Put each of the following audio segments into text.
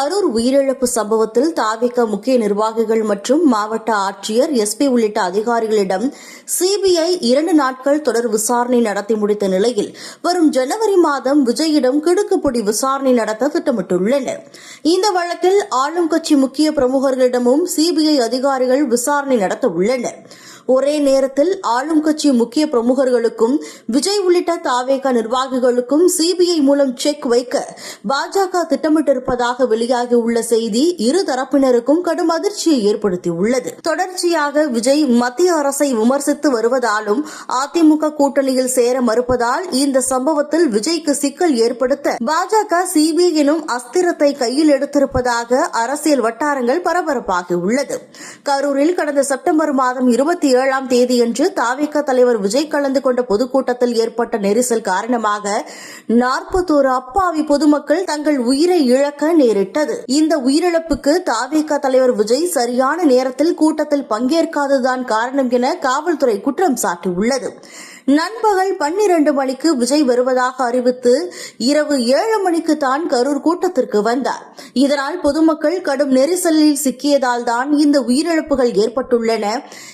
கரூர் உயிரிழப்பு சம்பவத்தில் தாவிக முக்கிய நிர்வாகிகள் மற்றும் மாவட்ட ஆட்சியர் எஸ்பி உள்ளிட்ட அதிகாரிகளிடம் சிபிஐ இரண்டு நாட்கள் தொடர் விசாரணை நடத்தி முடித்த நிலையில் வரும் ஜனவரி மாதம் விஜயிடம் கிடுக்குப்பிடி விசாரணை நடத்த திட்டமிட்டுள்ளனர். இந்த வழக்கில் ஆளும் கட்சி முக்கிய பிரமுகர்களிடமும் சிபிஐ அதிகாரிகள் விசாரணை நடத்த உள்ளனர். ஒரே நேரத்தில் ஆளும் கட்சி முக்கிய பிரமுகர்களுக்கும் விஜய் உள்ளிட்ட தாவேக நிர்வாகிகளுக்கும் சிபிஐ மூலம் செக் வைக்க பாஜக திட்டமிட்டிருப்பதாக வெளியாகி உள்ள செய்தி இரு தரப்பினருக்கும் கடும் அதிர்ச்சியை ஏற்படுத்தியுள்ளது. தொடர்ச்சியாக விஜய் மத்திய அரசை விமர்சித்து வருவதாலும் அதிமுக கூட்டணியில் சேர மறுப்பதால் இந்த சம்பவத்தில் விஜய்க்கு சிக்கல் ஏற்படுத்த பாஜக சிபிஐ எனும் அஸ்திரத்தை கையில் எடுத்திருப்பதாக அரசியல் வட்டாரங்கள் பரபரப்பாகியுள்ளது கரூரில் கடந்த செப்டம்பர் மாதம் இருபத்தி ஏழாம் தேதியன்று தாவிக தலைவர் விஜய் கலந்து கொண்ட பொதுக்கூட்டத்தில் ஏற்பட்ட நெரிசல் காரணமாக நாற்பத்தோரு அப்பாவி பொதுமக்கள் தங்கள் உயிரை இழக்க நேரிட்டது இந்த உயிரிழப்புக்கு தாவிக தலைவர் விஜய் சரியான நேரத்தில் கூட்டத்தில் பங்கேற்காததுதான் காரணம் என காவல்துறை குற்றம் சாட்டியுள்ளது. நண்பகல் பன்னிரண்டு மணிக்கு விஜய் வருவதாக அறிவித்து இரவு ஏழு மணிக்கு தான் கரூர் கூட்டத்திற்கு வந்தார். இதனால் பொதுமக்கள் கடும் நெரிசலில் சிக்கியதால் தான் இந்த உயிரிழப்புகள் ஏற்பட்டுள்ளன.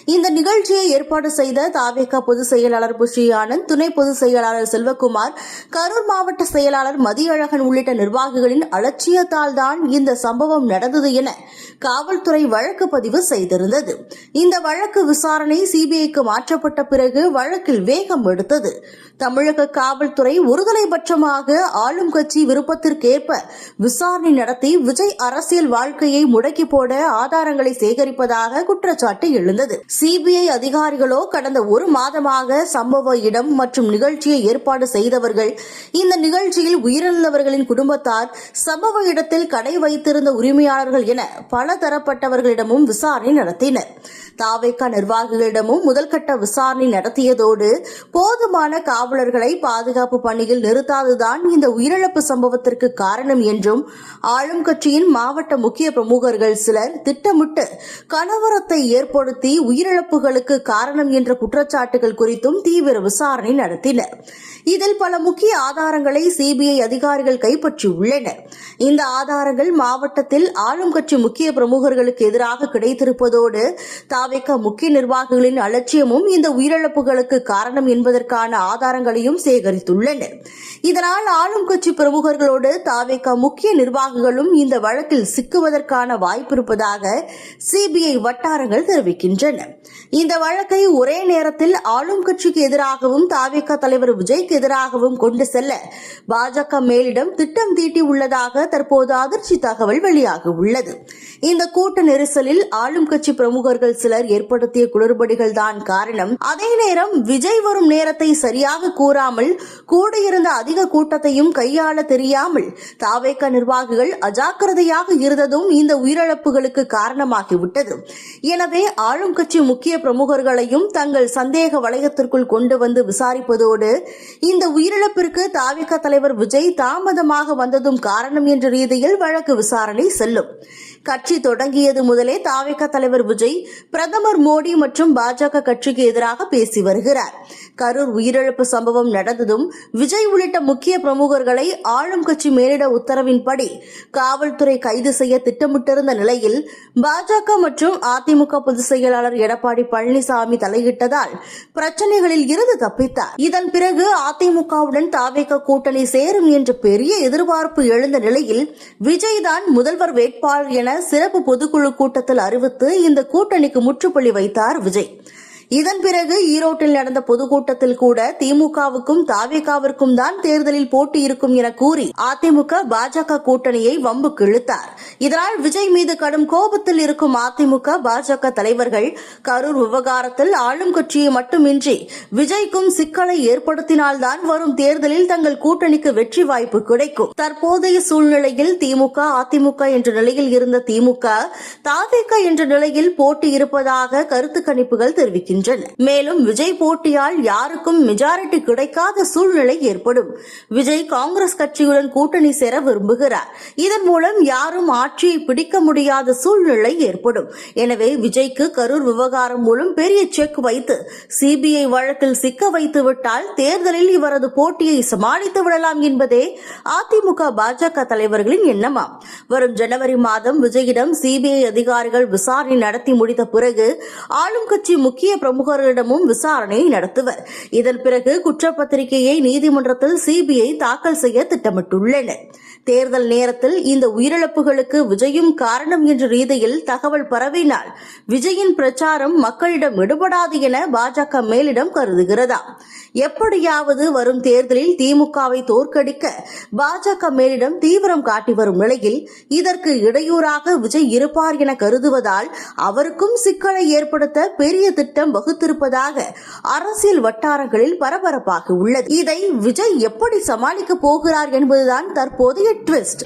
இந்த நிகழ்ச்சியை ஏற்பாடு செய்த தாவேகா பொதுச் செயலாளர் புஷி ஆனந்த் துணை பொதுச் செயலாளர் செல்வகுமார் கரூர் மாவட்ட செயலாளர் மதியழகன் உள்ளிட்ட நிர்வாகிகளின் அலட்சியத்தால் தான் இந்த சம்பவம் நடந்தது என காவல்துறை வழக்கு பதிவு செய்திருந்தது. இந்த வழக்கு விசாரணை சிபிஐக்கு மாற்றப்பட்ட பிறகு வழக்கில் வேகம் எடுத்தது. தமிழக காவல்துறை ஒருதலைபட்சமாக ஆளும் கட்சி விருப்பத்திற்கேற்ப விசாரணை நடத்தி விஜய் அரசியல் வாழ்க்கையை முடக்கி போட ஆதாரங்களை சேகரிப்பதாக குற்றச்சாட்டு எழுந்தது. சிபிஐ அதிகாரிகளோ கடந்த ஒரு மாதமாக சம்பவ இடம் மற்றும் நிகழ்ச்சியை ஏற்பாடு செய்தவர்கள் இந்த நிகழ்ச்சியில் உயிரிழந்தவர்களின் குடும்பத்தார் சம்பவ இடத்தில் கடை வைத்திருந்த உரிமையாளர்கள் என பல தரப்பட்டவர்களிடமும் விசாரணை நடத்தினர். தாவேக்கா நிர்வாகிகளிடமும் முதல்கட்ட விசாரணை நடத்தியதோடு போதுமான காவலர்களை பாதுகாப்பு பணியில் நிறுத்தாதுதான் இந்த உயிரிழப்பு சம்பவத்திற்கு காரணம் என்றும் ஆளும் கட்சியின் மாவட்ட முக்கிய பிரமுகர்கள் சிலர் திட்டமிட்டு கலவரத்தை ஏற்படுத்தி உயிரிழப்புகளுக்கு காரணம் என்ற குற்றச்சாட்டுகள் குறித்தும் தீவிர விசாரணை நடத்தினர். இதில் பல முக்கிய ஆதாரங்களை சிபிஐ அதிகாரிகள் கைப்பற்றியுள்ளனர். இந்த ஆதாரங்கள் மாவட்டத்தில் ஆளும் கட்சி முக்கிய பிரமுகர்களுக்கு எதிராக கிடைத்திருப்பதோடு தாவேக்க முக்கிய நிர்வாகிகளின் அலட்சியமும் இந்த உயிரிழப்புகளுக்கு காரணம் என்பதற்கான ஆதாரங்களையும் சேகரித்துள்ளனர். இதனால் ஆளும் கட்சி பிரமுகர்களோடு தாவேக்க முக்கிய நிர்வாகிகளும் இந்த வழக்கில் சிக்குவதற்கான வாய்ப்பிருப்பதாக சிபிஐ வட்டாரங்கள் தெரிவிக்கின்றன. இந்த வழக்கை ஒரே நேரத்தில் ஆளும் கட்சிக்கு எதிராகவும் தாவேக தலைவர் விஜய்க்கு எதிராகவும் கொண்டு செல்ல பாஜக மேலிடம் திட்டம் தீட்டியுள்ளதாக தற்போது அதிர்ச்சி தகவல் வெளியாக உள்ளது. இந்த கூட்ட நெரிசலில் ஆளும் கட்சி பிரமுகர்கள் சிலர் ஏற்படுத்திய குளறுபடிகள் தான் காரணம். அதே நேரம் விஜய் வரும் நேரத்தை சரியாக கூறாமல் கூடியிருந்த அதிக கூட்டத்தையும் கையாள தெரியாமல் தாவேக்க நிர்வாகிகள் அஜாக்கிரதையாக இருந்ததும் இந்த உயிரிழப்புகளுக்கு காரணமாகிவிட்டது. எனவே ஆளும் கட்சி முக்கிய பிரமுகர்களையும் தங்கள் சந்தேக வளையத்திற்குள் கொண்டு வந்து விசாரிப்பதோடு இந்த உயிரிழப்பிற்கு தாவிக தலைவர் விஜய் தாமதமாக வந்ததும் காரணம் என்ற ரீதியில் வழக்கு விசாரணை செல்லும். கட்சி தொடங்கியது முதலே தாவிக தலைவர் விஜய் பிரதமர் மோடி மற்றும் பாஜக கட்சிக்கு எதிராக பேசி வருகிறார். கரூர் உயிரிழப்பு சம்பவம் நடந்ததும் விஜய் உள்ளிட்ட முக்கிய பிரமுகர்களை ஆளும் கட்சி மேலிட உத்தரவின்படி காவல்துறை கைது செய்ய திட்டமிட்டிருந்த நிலையில் பாஜக மற்றும் அதிமுக பொதுச் செயலாளர் எடப்பாடி பழனிசாமி தலையிட்டதால் பிரச்சனைகளில் இருந்து தப்பித்தார். இதன் பிறகு அதிமுகவுடன் தாவேக கூட்டணி சேரும் என்ற பெரிய எதிர்பார்ப்பு எழுந்த நிலையில் விஜய் தான் முதல்வர் வேட்பாளர் என சிறப்பு பொதுக்குழு கூட்டத்தில் அறிவித்து இந்த கூட்டணிக்கு முற்றுப்புள்ளி வைத்தார் விஜய். இதன் பிறகு ஈரோட்டில் நடந்த பொதுக்கூட்டத்தில் கூட திமுகவுக்கும் தாவேகாவிற்கும் தான் தேர்தலில் போட்டி இருக்கும் என கூறி அதிமுக பாஜக கூட்டணியை வம்புக்கு இழுத்தார் இதனால் விஜய் மீது கடும் கோபத்தில் இருக்கும் அதிமுக பாஜக தலைவர்கள் கரூர் விவகாரத்தில் ஆளும் கட்சியை மட்டுமின்றி விஜய்க்கும் சிக்கலை ஏற்படுத்தினால்தான் வரும் தேர்தலில் தங்கள் கூட்டணிக்கு வெற்றி வாய்ப்பு கிடைக்கும். தற்போதைய சூழ்நிலையில் திமுக அதிமுக என்ற நிலையில் இருந்த திமுக தாவேக என்ற நிலையில் போட்டி இருப்பதாக கருத்து கணிப்புகள் தெரிவிக்கின்றன. வருகின்றன மேலும் விஜய் போட்டியால் யாருக்கும் மெஜாரிட்டி கிடைக்காத சூழ்நிலை ஏற்படும். விஜய் காங்கிரஸ் கட்சியுடன் கூட்டணி சேர விரும்புகிறார். இதன் மூலம் யாரும் ஆட்சியை பிடிக்க முடியாத சூழ்நிலை ஏற்படும். எனவே விஜய்க்கு கரூர் விவகாரம் மூலம் பெரிய செக் வைத்து சிபிஐ வழக்கில் சிக்க வைத்து விட்டால் தேர்தலில் இவரது போட்டியை சமாளித்து விடலாம் என்பதே அதிமுக பாஜக தலைவர்களின் எண்ணமாம் வரும் ஜனவரி மாதம் விஜயிடம் சிபிஐ அதிகாரிகள் விசாரணை நடத்தி முடித்த பிறகு ஆளும் கட்சி முக்கிய பிரமுகர்களிடமும் விசாரணையை நடத்துவர். இதன் பிறகு குற்றப்பத்திரிகையை நீதிமன்றத்தில் சிபிஐ தாக்கல் செய்ய திட்டமிட்டுள்ளனர். தேர்தல் நேரத்தில் இந்த உயிரிழப்புகளுக்கு விஜயும் காரணம் என்ற ரீதியில் தகவல் பரவினால் விஜயின் பிரச்சாரம் மக்களிடம் விடுபடாது என பாஜக மேலிடம் கருதுகிறதா? எப்படியாவது வரும் தேர்தலில் திமுகவை தோற்கடிக்க பாஜக மேலிடம் தீவிரம் காட்டி வரும் நிலையில் இதற்கு இடையூறாக விஜய் இருப்பார் என கருதுவதால் அவருக்கும் சிக்கலை ஏற்படுத்த பெரிய திட்டம் வகுத்திருப்பதாக அரசியல் வட்டாரங்களில் பரபரப்பாக உள்ளது. இதை விஜய் எப்படி சமாளிக்க போகிறார் என்பதுதான் தற்போதைய ட்விஸ்ட்